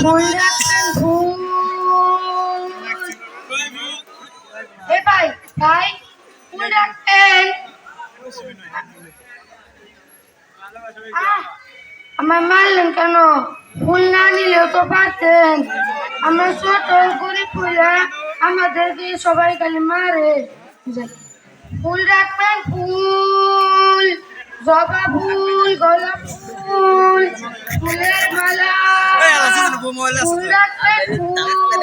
ফুল রাখবেন ফুল এ ভাই ভাই ফুল রাখবেন আহ, আমার মারলেন কেন ফুল না নিলেও তো পারতেন আমরা ছোট গরিব ফুলা আমাদেরকে সবাই খালি মারে। ফুল রাখবেন ফুল জবা ফুল গোলাপ ফুল ফুলের মালা ফুল রাখবেন ফুল।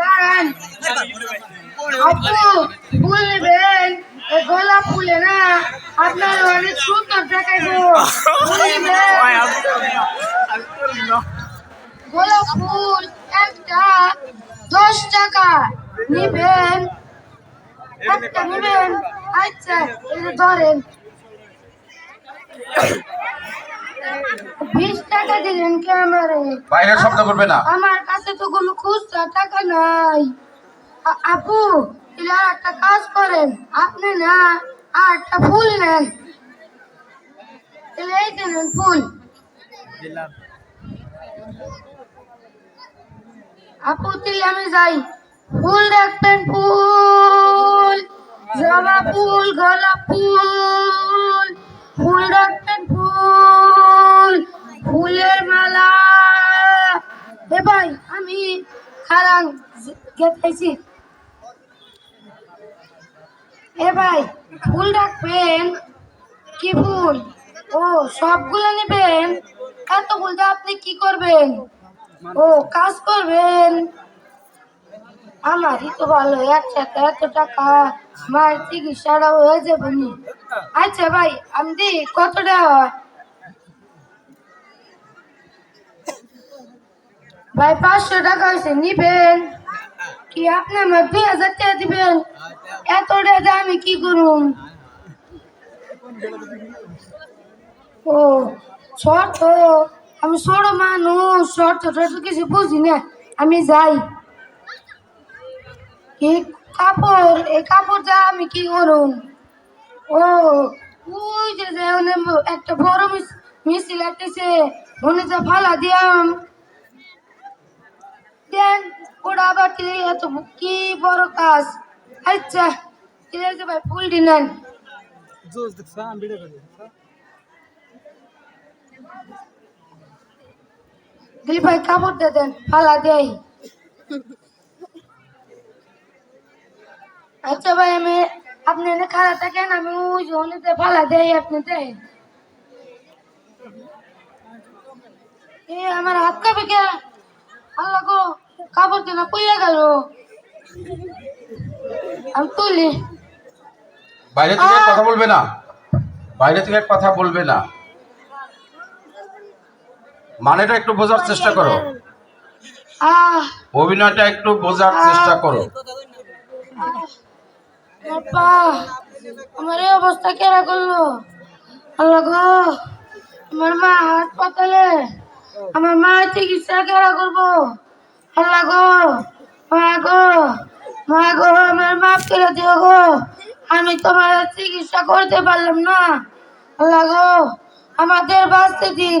দাঁড়ান। আপু ফুল নেবেন গোলাপ ফুলে না আপনার অনেক সুন্দর দেখাইবো গোলাপ ফুল একটা দশ টাকা। নিবেন। একটা নিবেন। আচ্ছা ধরেন। বিশ টাকা দিলেন কে আমারে বাইরে শব্দ করবে না। আমার কাছে তো কোনো খুচরা টাকা নাই। আপু তাহলে আর একটা কাজ করেন। আপনি না আর একটা ফুল নেন। তাহলে এই যে নেন ফুল আপু তাহলে আমি যাই। ফুল রাখবেন ফুল। জবা ফুল, গোলাপ ফুল ফুল রাখবেন ফুল, ফুলের মালা। এ ভাই, আমি খারাং গেতেছি এ ভাই, ফুল রাখবেন? কি ফুল? ও, সবগুলো নেবেন? এত বলতে আপনি কি করবেন? ও, কাজ করবেন? আমারই তো ভালো একসাথে এত টাকা। মায়ের চিকিৎসাটা হয়ে যাবে আচ্ছা ভাই আমি দিই কত টাকা ভাই, পাঁচশো টাকা হয়েছে, নিবেন। কি আপনি আমার দুই হাজার টাকা দিবেন? এত টাকা আমি কি করুন ও, শর্ত। আমি ছোট মানুষ শর্ত টর্ত কিছু বুঝি না। আমি যাই। এই কাপড় এই কাপড়টা আমি কি করুন ও ওই যে একটা বড় মিছিল যা ফালা দিয়াম। দেন ওটা আবার কি এত কি বড় কাজ? আচ্ছা ঠিক আছে ভাই ফুল দিলি ভাই কাপড় দিয়ে দেন ফালা দেই। আচ্ছা ভাই আমি আপনি এনে খারাপ থাকেন আমি ওই জনেতে ফালা দেই আপনি দেন এ আমার হাত কাঁপে কে? আল্লাহ গো কাপড় কেনা পইয়া গেল। আমি তুলি। বাইরে থেকে কথা বলবে না। বাইরে থেকে কথা বলবে না। মানেটা একটু বোঝার চেষ্টা করো। আহ! অভিনয়টা একটু বোঝার চেষ্টা করো। বাবা, আমার এই অবস্থা কেরা করল? আল্লাহ গো, আমার মা হাসপাতালে, আমার মা চিকিৎসা কেরা করব? আল্লাহ গো, মা গো মা গো, আমার মাফ করে দিও গো। আমি তোমার চিকিৎসা করতে পারলাম না। আল্লাহ গো, আমাদের বাঁচতে দিন।